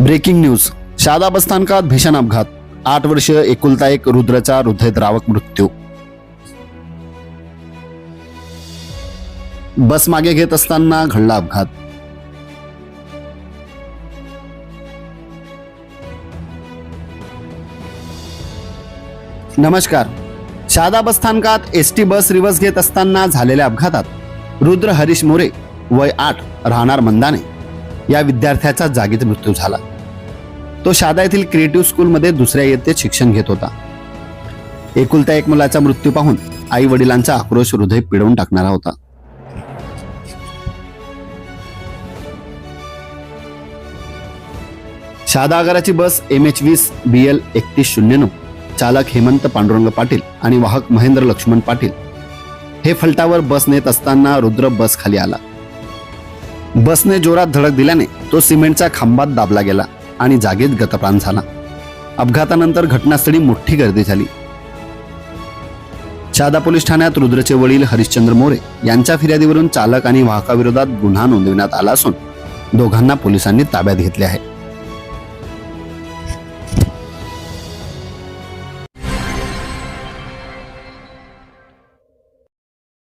Breaking news. शादा बसस्थानकात भीषण अपघात. आठ वर्ष एकुलता एक रुद्रचा हृदयद्रावक मृत्यू. बस मागे घेत असताना घडला अपघात. नमस्कार. शहादा बसस्थानकात एस टी बस रिवर्स घेत असताना झालेल्या अपघातात रुद्र हरीश मोरे वय आठ राहणार मंदाने. या विद्यार्थ्याचा जागीच मृत्यू झाला. तो शादा येथील क्रिएटिव्ह स्कूलमध्ये दुसऱ्या इयत्तेत शिक्षण घेत होता. एकुलत्या एक मुलाचा मृत्यू पाहून आई वडिलांचा आक्रोश हृदय पिळवून टाकणारा होता. शादा आगाराची बस एम एच वीस बी एल एकतीस शून्य नऊ चालक हेमंत पांडुरंग पाटील आणि वाहक महेंद्र लक्ष्मण पाटील हे फलटावर बस नेत असताना रुद्र बस खाली आला. बसने जोरात धडक दिल्याने तो सिमेंटच्या खांबात दाबला गेला आणि जागेत गतप्राण झाला. अपघातानंतर घटनास्थळी मोठी गर्दी झाली. शहादा पोलीस ठाण्यात रुद्रचे वडील हरिश्चंद्र मोरे यांच्या फिर्यादीवरून चालक आणि वाहकाविरोधात गुन्हा नोंदविण्यात आला असून दोघांना पोलिसांनी ताब्यात घेतले आहे.